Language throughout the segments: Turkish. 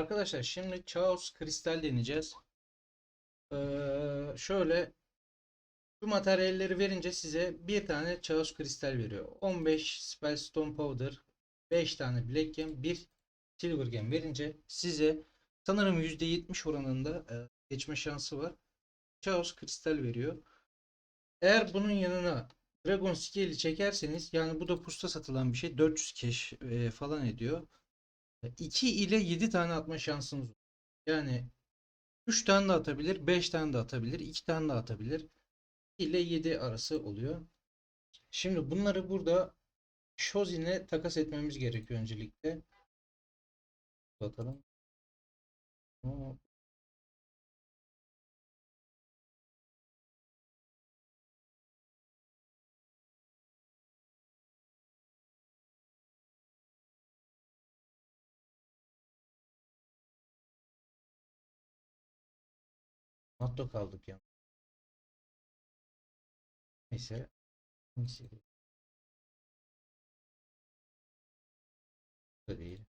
Arkadaşlar şimdi Chaos kristal deneyeceğiz. Ee, şöyle bu materyalleri verince size bir tane Chaos kristal veriyor. 15 Spellstone Powder, 5 tane Black Gem, 1 Silver Gem verince size sanırım %70 oranında e, geçme şansı var. Chaos kristal veriyor. Eğer bunun yanına Dragon Scale'i çekerseniz yani bu da pusta satılan bir şey 400 cash e, falan ediyor. 2 ile 7 tane atma şansınız var. Yani 3 tane de atabilir, 5 tane de atabilir, 2 tane de atabilir. 2 ile 7 arası oluyor. Şimdi bunları burada Shozin'e takas etmemiz gerekiyor öncelikle. Bakalım. Natto kaldık ya. Neyse. Neyse. Da değil.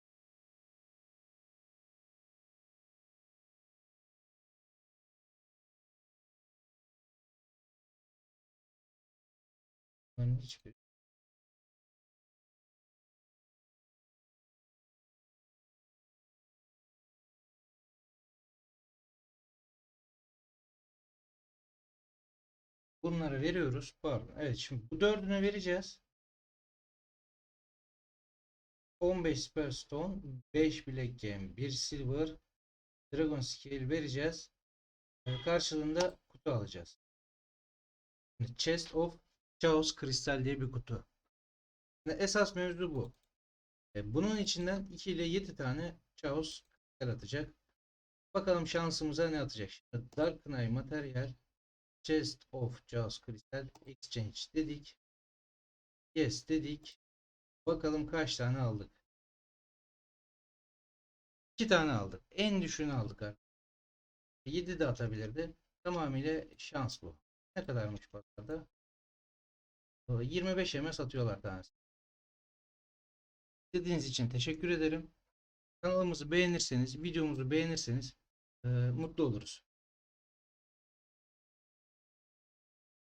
Bunların hiçbir Bunları veriyoruz. Pardon. Evet şimdi bu dördünü vereceğiz. 15 Spellstone, 5 Black Gem, 1 Silver, Dragon Scale vereceğiz. Ee, Karşılığında kutu alacağız. Chest of Chaos Kristal diye bir kutu. Esas mevzu bu. E, Bunun içinden 2 ile 7 tane Chaos kristal atacak. Bakalım şansımıza ne atacak. Dark Knight materyal Chest of Chaos Crystal Exchange dedik. Yes dedik. Bakalım kaç tane aldık. 2 tane aldık. En düşüğünü aldık artık. 7 de atabilirdi. Tamamıyla şans bu. Ne kadarmış pazarda? 25 eme satıyorlar tanesi. İzlediğiniz için teşekkür ederim. Kanalımızı beğenirseniz, videomuzu beğenirseniz e, mutlu oluruz.